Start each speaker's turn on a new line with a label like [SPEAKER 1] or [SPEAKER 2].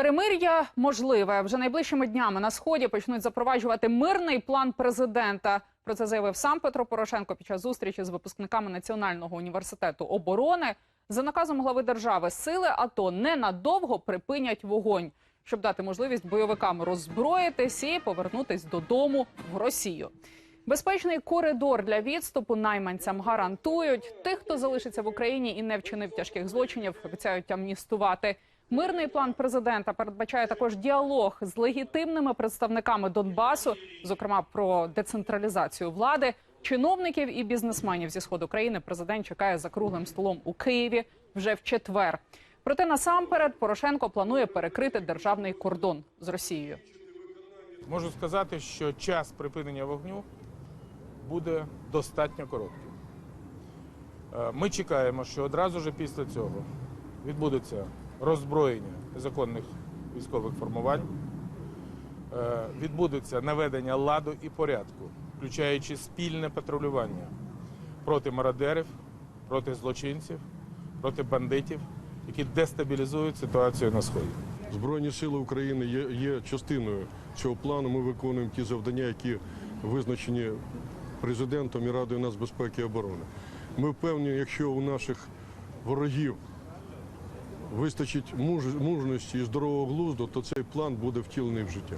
[SPEAKER 1] Перемир'я можливе. Вже найближчими днями на сході почнуть запроваджувати мирний план президента. Про це заявив сам Петро Порошенко під час зустрічі з випускниками Національного університету оборони. За наказом глави держави сили АТО ненадовго припинять вогонь, щоб дати можливість бойовикам роззброїтись і повернутись додому в Росію. Безпечний коридор для відступу найманцям гарантують. Тих, хто залишиться в Україні і не вчинив тяжких злочинів, обіцяють амністувати. Мирний план президента передбачає також діалог з легітимними представниками Донбасу, зокрема про децентралізацію влади. Чиновників і бізнесменів зі сходу країни президент чекає за круглим столом у Києві вже в четвер. Проте насамперед Порошенко планує перекрити державний кордон з Росією.
[SPEAKER 2] Можу сказати, що час припинення вогню буде достатньо коротким. Е, Ми чекаємо, що одразу ж після цього відбудеться роззброєння незаконних військових формувань, е, відбудеться наведення ладу і порядку, включаючи спільне патрулювання проти мародерів, проти злочинців, проти бандитів, які дестабілізують ситуацію на сході.
[SPEAKER 3] Збройні сили України є, є частиною цього плану. Ми виконуємо ті завдання, які визначені президентом і Радою нацбезпеки і оборони. Ми впевнені, якщо у наших ворогів вистачить муж, мужності і здорового глузду, то цей план буде втілений в життя.